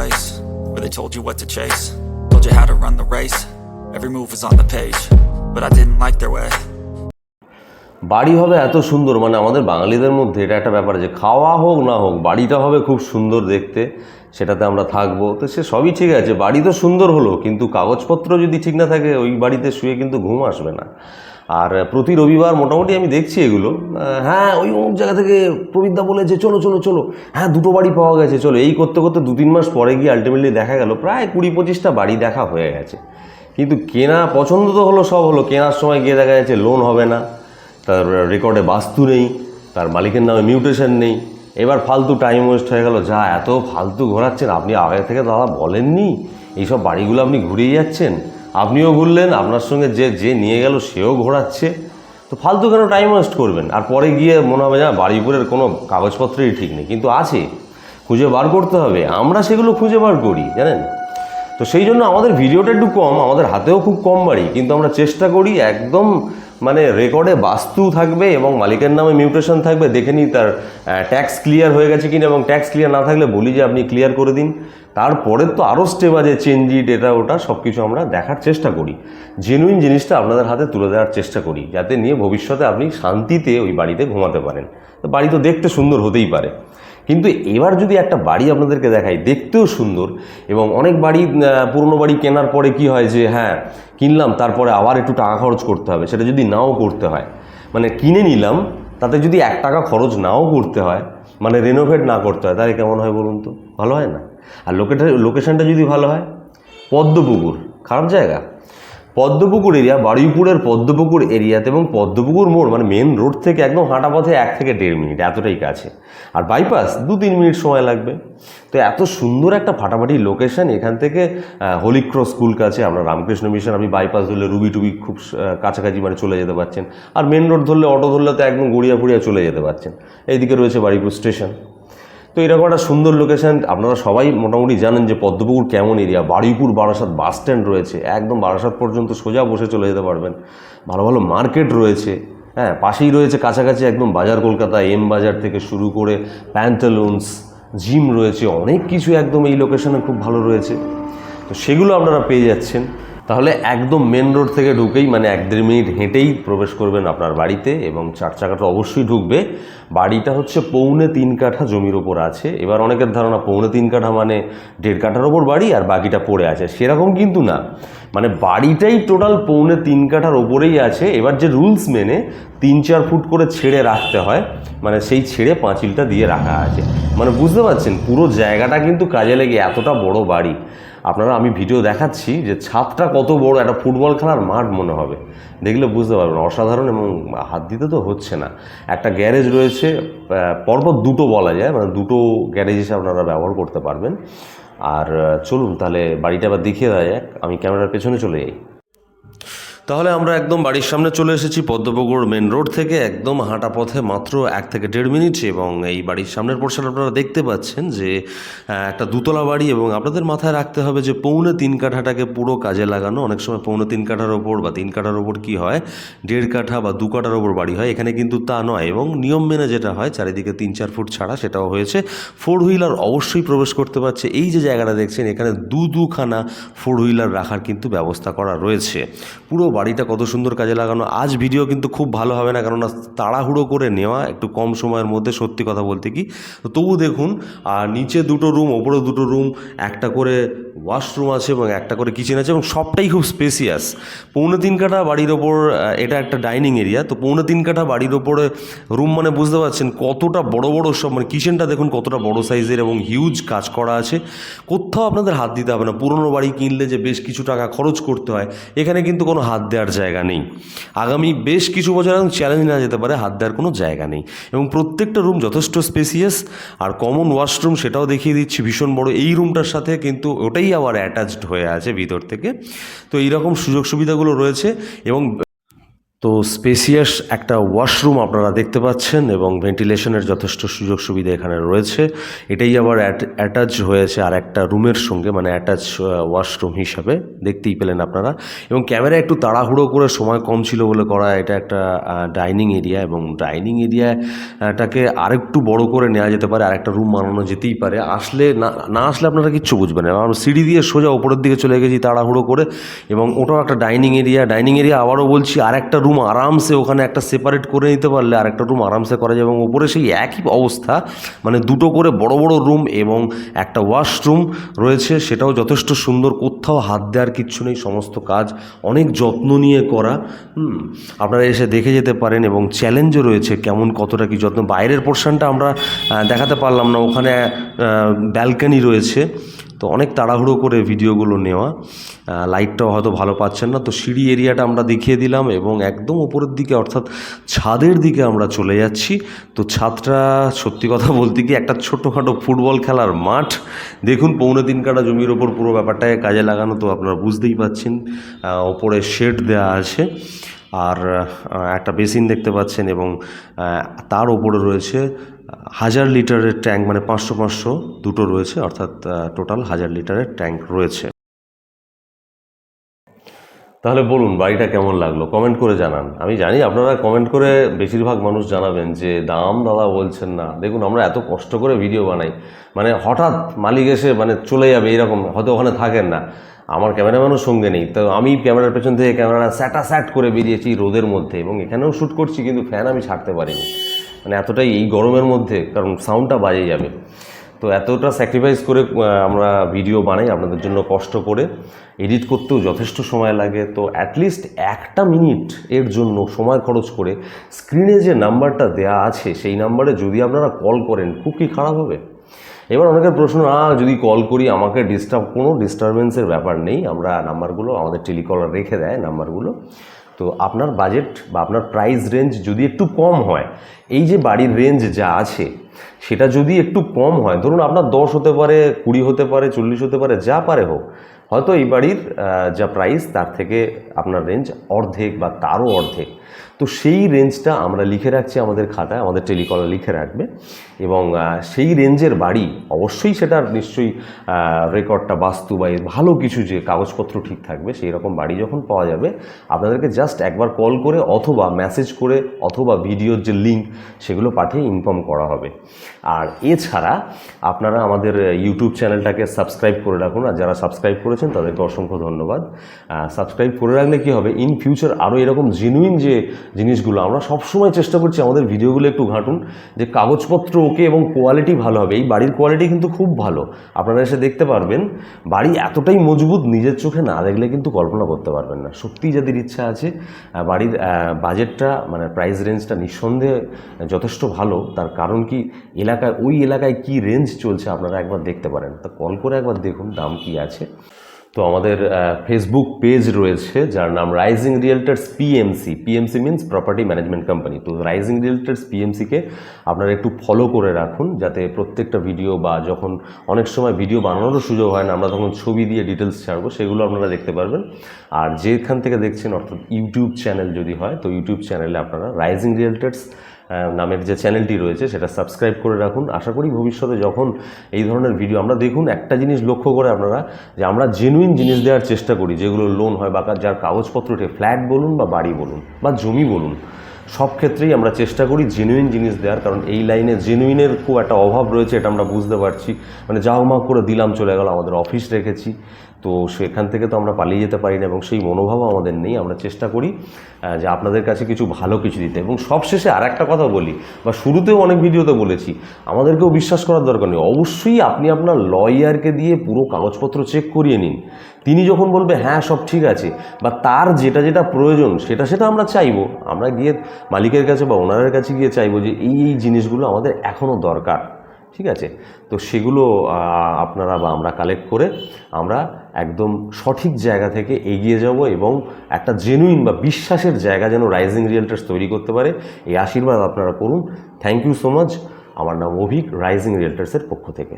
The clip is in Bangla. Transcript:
place where they told you what to chase, told you how to run the race. Every move was on the page, but I didn't like their way. বাড়ি হবে এত সুন্দর মানে আমাদের বাঙালিদের মধ্যে এটা একটা ব্যাপার যে খাওয়া হোক না হোক বাড়িটা হবে খুব সুন্দর দেখতে সেটাতে আমরা থাকব তো সে সবই ঠিক আছে বাড়ি তো সুন্দর হলো কিন্তু কাগজপত্র যদি ঠিক না থাকে ওই বাড়িতে শুয়ে কিন্তু ঘুম আসবে না আর প্রতি রবিবার মোটামুটি আমি দেখছি এগুলো। হ্যাঁ ওই অমুক জায়গা থেকে প্রবিদ্যা বলেছে, চলো চলো চলো। হ্যাঁ দুটো বাড়ি পাওয়া গেছে, চলো। এই করতে করতে দু তিন মাস পরে গিয়ে আলটিমেটলি দেখা গেল, প্রায় কুড়ি পঁচিশটা বাড়ি দেখা হয়ে গেছে। কিন্তু কেনা পছন্দ তো হলো, সব হলো। কেনার সময় গিয়ে দেখা যাচ্ছে লোন হবে না, তার রেকর্ডে বাস্তু নেই, তার মালিকের নামে মিউটেশন নেই। এবার ফালতু টাইম ওয়েস্ট হয়ে গেল, যা এত ফালতু ঘোরাচ্ছেন, আপনি আগে থেকে দাদা বলেননি? এইসব বাড়িগুলো আপনি ঘুরিয়ে যাচ্ছেন? আপনিও ঘুরলেন, আপনার সঙ্গে যে যে নিয়ে গেল সেও ঘোরাচ্ছে। তো ফালতু কেন টাইম ওয়েস্ট করবেন? আর পরে গিয়ে মনে হবে না বাড়িপুরের কোনো কাগজপত্রই ঠিক নেই। কিন্তু আছে, খুঁজে বার করতে হবে। আমরা সেগুলো খুঁজে বার করি, জানেন? তো সেই জন্য আমাদের ভিডিওটা একটু কম, আমাদের হাতেও খুব কম বাড়ি। কিন্তু আমরা চেষ্টা করি একদম মানে রেকর্ডে বাস্তু থাকবে এবং মালিকের নামে মিউটেশন থাকবে, দেখে নিই তার ট্যাক্স ক্লিয়ার হয়ে গেছে কিনা এবং ট্যাক্স ক্লিয়ার না থাকলে বলি যে আপনি ক্লিয়ার করে দিন। তারপরে তো আরও স্টেপ আছে চেঞ্জিট এটা ওটা সব কিছু আমরা দেখার চেষ্টা করি। জেনুইন জিনিসটা আপনাদের হাতে তুলে দেওয়ার চেষ্টা করি, যাতে নিয়ে ভবিষ্যতে আপনি শান্তিতে ওই বাড়িতে ঘুমাতে পারেন। বাড়ি তো দেখতে সুন্দর হতেই পারে। কিন্তু এবার যদি একটা বাড়ি আপনাদেরকে দেখাই, দেখতেও সুন্দর এবং অনেক বাড়ি পুরনো বাড়ি কেনার পরে কি হয় যে হ্যাঁ কিনলাম, তারপরে আবার একটু টাকা খরচ করতে হবে, সেটা যদি নাও করতে হয়। মানে কিনে নিলাম, তাতে যদি এক টাকা খরচ নাও করতে হয় মানে রেনোভেট না করতে হয়, তাহলে কেমন হয় বলুন তো? ভালো হয় না? আর লোকেটা লোকেশনটা যদি ভালো হয়, পদ্মপুকুর, খারাপ জায়গা? পদ্মপুকুর এরিয়া, বারুইপুরের পদ্মপুকুর এরিয়াতে এবং পদ্মপুকুর মোড় মানে মেন রোড থেকে একদম হাঁটা পথে এক থেকে দেড় মিনিট, এতটাই কাছে। আর বাইপাস দু তিন মিনিট সময় লাগবে। তো এত সুন্দর একটা ফাটাফাটি লোকেশন এখান থেকে হোলিক্রস স্কুল কাছে, আমরা রামকৃষ্ণ মিশন আপনি বাইপাস ধরলে রুবি টুবি খুব কাছাকাছি মানে চলে যেতে পারছেন। আর মেন রোড ধরলে অটো ধরলে তো একদম গড়িয়া ফুড়িয়া চলে যেতে পারছেন। এইদিকে রয়েছে বারুইপুর স্টেশন তো এরকম একটা সুন্দর লোকেশন আপনারা সবাই মোটামুটি জানেন যে পদ্মপুকুর কেমন area Baruipur Barasat bus stand রয়েছে, একদম বারাসাত পর্যন্ত সোজা বসে চলে যেতে পারবেন। ভালো ভালো মার্কেট রয়েছে হ্যাঁ পাশেই রয়েছে কাছাকাছি একদম বাজার কলকাতা এম বাজার থেকে শুরু করে প্যান্টালুন্স জিম রয়েছে, অনেক কিছু একদম এই লোকেশানে খুব ভালো রয়েছে। তো সেগুলো আপনারা পেয়ে যাচ্ছেন। তাহলে একদম মেন রোড থেকে ঢুকেই মানে এক দেড় মিনিট হেঁটেই প্রবেশ করবেন আপনার বাড়িতে এবং চার চাকাটা অবশ্যই ঢুকবে। বাড়িটা হচ্ছে পৌনে তিন কাঠা জমির ওপর আছে। এবার অনেকের ধারণা পৌনে তিন কাঠা মানে দেড় কাঠার ওপর বাড়ি আর বাকিটা পড়ে আছে। সেরকম কিন্তু না। মানে বাড়িটাই টোটাল পৌনে তিন কাঠার ওপরেই আছে। এবার যে রুলস মেনে তিন চার ফুট করে ছেড়ে রাখতে হয় মানে সেই ছেড়ে পাঁচিলটা দিয়ে রাখা আছে। মানে বুঝতে পারছেন, পুরো জায়গাটা কিন্তু কাজে লেগে এতটা বড় বাড়ি। আপনারা, আমি ভিডিও দেখাচ্ছি যে ছাদটা কত বড়, একটা ফুটবল খেলার মাঠ মনে হবে। দেখলে বুঝতে পারবেন, অসাধারণ এবং হাত দিতে তো হচ্ছে না। একটা গ্যারেজ রয়েছে পরপর দুটো বলা যায় মানে দুটো গ্যারেজ হিসেবে আপনারা ব্যবহার করতে পারবেন। আর চলুন তাহলে বাড়িটা আবার দেখিয়ে দেওয়া যাক। আমি ক্যামেরার পেছনে চলে যাই। তাহলে আমরা একদম বাড়ির সামনে চলে এসেছি পদ্মপুকুর মেন রোড থেকে, একদম হাঁটা পথে মাত্র এক থেকে দেড় মিনিট এবং এই বাড়ির সামনের পোর্শন আপনারা দেখতে পাচ্ছেন যে একটা দুতলা বাড়ি এবং আপনাদের মাথায় রাখতে হবে যে পৌনে তিন কাঠাটাকে পুরো কাজে লাগানো। অনেক সময় পৌনে তিন কাঠার ওপর বা তিন কাঠার ওপর কি হয়, দেড় কাঠা বা দু কাঠার ওপর বাড়ি হয়। এখানে কিন্তু তা নয় এবং নিয়ম মেনে যেটা হয়, চারিদিকে তিন চার ফুট ছাড়া সেটাও হয়েছে। ফোর হুইলার অবশ্যই প্রবেশ করতে পারছে। এই যে জায়গাটা দেখছেন, এখানে দু দুখানা ফোর হুইলার রাখার কিন্তু ব্যবস্থা করা রয়েছে। পুরো বাড়িটা কত সুন্দর কাজে লাগানো, আজ ভিডিও কিন্তু খুব ভালো হবে না, কেননা তাড়াহুড়ো করে নেওয়া, একটু কম সময়ের মধ্যে সত্যি কথা বলতে কি? তবু দেখুন, আর নিচে দুটো রুম ওপরে দুটো রুম একটা করে ওয়াশরুম আছে এবং একটা করে কিচেন আছে এবং সবটাই খুব স্পেসিয়াস পৌনে তিন কাঠা বাড়ির ওপর এটা একটা ডাইনিং এরিয়া তো পৌনে তিন কাঠা বাড়ির ওপরে রুম মানে বুঝতে পারছেন কতটা বড় বড় সব মানে কিচেনটা দেখুন কতটা বড় সাইজের এবং হিউজ কাজ করা আছে। কোথাও আপনাদের হাত দিতে হবে না, পুরনো বাড়ি কিনলে যে বেশ কিছু টাকা খরচ করতে হয়, এখানে কিন্তু কোনো হাত দেওয়ার জায়গা নেই। আগামী বেশ কিছু বছর এখন চ্যালেঞ্জ নেওয়া যেতে পারে, হাত দেওয়ার কোনো জায়গা নেই। এবং প্রত্যেকটা রুম যথেষ্ট স্পেসিয়াস আর কমন ওয়াশরুম সেটাও দেখিয়ে দিচ্ছি ভীষণ বড়। এই রুমটার সাথে কিন্তু ওটাই আবার অ্যাটাচড হয়ে আছে ভিতর থেকে। তো এইরকম সুযোগ সুবিধাগুলো রয়েছে এবং তো স্পেসিয়াস একটা ওয়াশরুম আপনারা দেখতে পাচ্ছেন এবং ভেন্টিলেশনের যথেষ্ট সুযোগ সুবিধা এখানে রয়েছে। এটাই আবার অ্যাটাচ হয়েছে আর একটা রুমের সঙ্গে মানে অ্যাটাচ ওয়াশরুম হিসাবে। দেখতেই পেলেন আপনারা। এবং ক্যামেরা একটু তাড়াহুড়ো করে সময় কম ছিল বলে করা এটা একটা ডাইনিং এরিয়া এবং ডাইনিং এরিয়াটাকে আরেকটু বড় করে নেওয়া যেতে পারে আর একটা রুম বানানো যেতেই পারে। আসলে না না আসলে আপনারা কিচ্ছু বুঝবেন না। আমরা সিঁড়ি দিয়ে সোজা উপরের দিকে চলে গেছি তাড়াহুড়ো করে এবং ওটাও একটা ডাইনিং এরিয়া। ডাইনিং এরিয়া আবারও বলছি আর একটা রুম আরামসে ওখানে একটা সেপারেট করে নিতে পারলে আর একটা রুম আরামসে করা যাবে এবং ওপরে সেই একই অবস্থা মানে দুটো করে বড় বড় রুম এবং একটা ওয়াশরুম রয়েছে, সেটাও যথেষ্ট সুন্দর। কোথাও হাত দেওয়ার কিচ্ছু নেই, সমস্ত কাজ অনেক যত্ন নিয়ে করা। আপনারা এসে দেখে যেতে পারেন এবং চ্যালেঞ্জও রয়েছে কেমন, কতটা কি যত্ন। বাইরের পোর্শনটা আমরা দেখাতে পারলাম না, ওখানে ব্যালকানি রয়েছে। তো অনেক তাড়াহুড়ো করে ভিডিওগুলো নেওয়া। লাইটটাও হয়তো ভালো পাচ্ছেন না। তো সিঁড়ি এরিয়াটা আমরা দেখিয়ে দিলাম এবং একদম উপরের দিকে অর্থাৎ ছাদের দিকে আমরা চলে যাচ্ছি। তো ছাদটা সত্যি কথা বলতে কি একটা ছোটোখাটো ফুটবল খেলার মাঠ। দেখুন, পৌনে তিন কাটা জমির ওপর পুরো ব্যাপারটাকে কাজে লাগানো তো আপনারা বুঝতেই পাচ্ছেন। ওপরে শেড দেওয়া আছে। আর একটা বেসিন দেখতে পাচ্ছেন এবং তার ওপরে রয়েছে হাজার লিটারের ট্যাঙ্ক মানে পাঁচশো পাঁচশো দুটো রয়েছে, অর্থাৎ টোটাল হাজার লিটারের ট্যাঙ্ক রয়েছে। তাহলে বলুন, বাড়িটা কেমন লাগল? কমেন্ট করে জানান। আমি জানি আপনারা কমেন্ট করে বেশিরভাগ মানুষ জানাবেন যে, দাম দাদা বলছেন না। দেখুন, আমরা এত কষ্ট করে ভিডিও বানাই মানে হঠাৎ মালিক এসে মানে চলে যাবে এরকম হয়তো ওখানে থাকেন না। আমার ক্যামেরাম্যানও সঙ্গে নেই, তো আমি ক্যামেরার পেছন থেকে ক্যামেরা স্যাটা স্যাট করে বেরিয়েছি রোদের মধ্যে এবং এখানেও শ্যুট করছি, কিন্তু ফ্যান আমি ছাড়তে পারিনি। মানে এতটাই এই গরমের মধ্যে, কারণ সাউন্ডটা বাজে যাবে। তো এতটা স্যাক্রিফাইস করে আমরা ভিডিও বানাই আপনাদের জন্য কষ্ট করে। এডিট করতেও যথেষ্ট সময় লাগে। তো অ্যাটলিস্ট একটা মিনিট এর জন্য সময় খরচ করে স্ক্রিনে যে নাম্বারটা দেয়া আছে, সেই নাম্বারে যদি আপনারা কল করেন, খুব কি খারাপ হবে? এবার অনেকের প্রশ্ন আ যদি কল করি, আমাকে ডিস্টার্ব কোনো ডিস্টারবেন্সের ব্যাপার নেই। আমরা নাম্বারগুলো আমাদের টেলিকলার রেখে দেয় নাম্বারগুলো তো আপনার বাজেট বা আপনার প্রাইস রেঞ্জ যদি একটু কম হয়, এই যে বাড়ির রেঞ্জ যা আছে, সেটা যদি একটু কম হয়, ধরুন আপনার দশ হতে পারে, কুড়ি হতে পারে, চল্লিশ হতে পারে, যা পারে হোক, হয়তো এই বাড়ির যা প্রাইস তার থেকে আপনার রেঞ্জ অর্ধেক বা তারও অর্ধেক। তো সেই রেঞ্জটা আমরা লিখে রাখছি আমাদের খাতায়, আমাদের টেলিকলার লিখে রাখবে এবং সেই রেঞ্জের বাড়ি অবশ্যই সেটার নিশ্চয়ই রেকর্ডটা, বাস্তু বা ভালো কিছু যে কাগজপত্র ঠিক থাকবে, সেই রকম বাড়ি যখন পাওয়া যাবে, আপনাদেরকে জাস্ট একবার কল করে অথবা মেসেজ করে অথবা ভিডিওর যে লিঙ্ক সেগুলো পাঠিয়ে ইনফর্ম করা হবে। আর এছাড়া আপনারা আমাদের ইউটিউব চ্যানেলটাকে সাবস্ক্রাইব করে রাখুন, আর যারা সাবস্ক্রাইব করেছেন তাদেরকে অসংখ্য ধন্যবাদ। সাবস্ক্রাইব করে রাখলে কি হবে? ইন ফিউচার আরও এরকম জেনুইন যে জিনিসগুলো। আমরা সবসময় চেষ্টা করছি আমাদের ভিডিওগুলো একটু ঘাঁটুন যে কাগজপত্র ওকে এবং কোয়ালিটি ভালো হবে। এই বাড়ির কোয়ালিটি কিন্তু খুব ভালো। আপনারা এসে দেখতে পারবেন, বাড়ি এতটাই মজবুত নিজের চোখে না দেখলে কিন্তু কল্পনা করতে পারবেন না। সত্যিই যাদের ইচ্ছা আছে বাড়ির বাজেটটা মানে প্রাইস রেঞ্জটা নিঃসন্দেহে যথেষ্ট ভালো। তার কারণ কি, এলাকায়, ওই এলাকায় কি রেঞ্জ চলছে আপনারা একবার দেখতে পারেন। তা কল করে একবার দেখুন দাম কি আছে। তো আমাদের ফেসবুক পেজ রয়েছে যার নাম Rising Realtors PMC PMC means property management company তো রাইজিং রিয়েলটার্স পিএমসিকে আপনারা একটু ফলো করে রাখুন যাতে প্রত্যেকটা ভিডিও বা যখন অনেক সময় ভিডিও বানানোরও সুযোগ হয় না, আমরা তখন ছবি দিয়ে ডিটেলস ছাড়বো, সেগুলো আপনারা দেখতে পারবেন। আর যেখান থেকে দেখছেন অর্থাৎ ইউটিউব চ্যানেল যদি হয়, তো ইউটিউব চ্যানেলে আপনারা রাইজিং রিয়েলটার্স নামের যে চ্যানেলটি রয়েছে, সেটা সাবস্ক্রাইব করে রাখুন। আশা করি ভবিষ্যতে যখন এই ধরনের ভিডিও আমরা দেখুন, একটা জিনিস লক্ষ্য করে আপনারা যে আমরা জেনুইন জিনিস দেওয়ার চেষ্টা করি, যেগুলো লোন হয় বা যার কাগজপত্র ওঠে ফ্ল্যাট বলুন বা বাড়ি বলুন বা জমি বলুন, সব ক্ষেত্রেই আমরা চেষ্টা করি জেনুইন জিনিস দেওয়ার, কারণ এই লাইনে জেনুইনের খুব একটা অভাব রয়েছে, এটা আমরা বুঝতে পারছি। মানে যাও মা করে দিলাম, চলে গেল, আমাদের অফিস রেখেছি। তো সেখান থেকে তো আমরা পালিয়ে যেতে পারি না এবং সেই মনোভাবও আমাদের নেই। আমরা চেষ্টা করি যে আপনাদের কাছে কিছু ভালো কিছু দিতে। এবং সবশেষে আর একটা কথা বলি, বা শুরুতেও অনেক ভিডিওতে বলেছি, আমাদেরকেও বিশ্বাস করার দরকার নেই। অবশ্যই আপনি আপনার লয়ারকে দিয়ে পুরো কাগজপত্র চেক করিয়ে নিন। তিনি যখন বলবে হ্যাঁ সব ঠিক আছে। বা তার যেটা যেটা প্রয়োজন, সেটা সেটা আমরা চাইব। আমরা গিয়ে মালিকের কাছে বা ওনারের কাছে গিয়ে চাইব যে এই এই জিনিসগুলো আমাদের এখনও দরকার। ঠিক আছে? তো সেগুলো আপনারা বা আমরা কালেক্ট করে আমরা একদম সঠিক জায়গা থেকে এগিয়ে যাব এবং একটা জেনুইন বা বিশ্বাসের জায়গা যেন রাইজিং রিয়েলটার্স তৈরি করতে পারে। এই আশীর্বাদ আপনারা করুন। থ্যাংক ইউ সো মাচ আমার নাম অভিক রাইজিং রিয়েলটার্সের পক্ষ থেকে।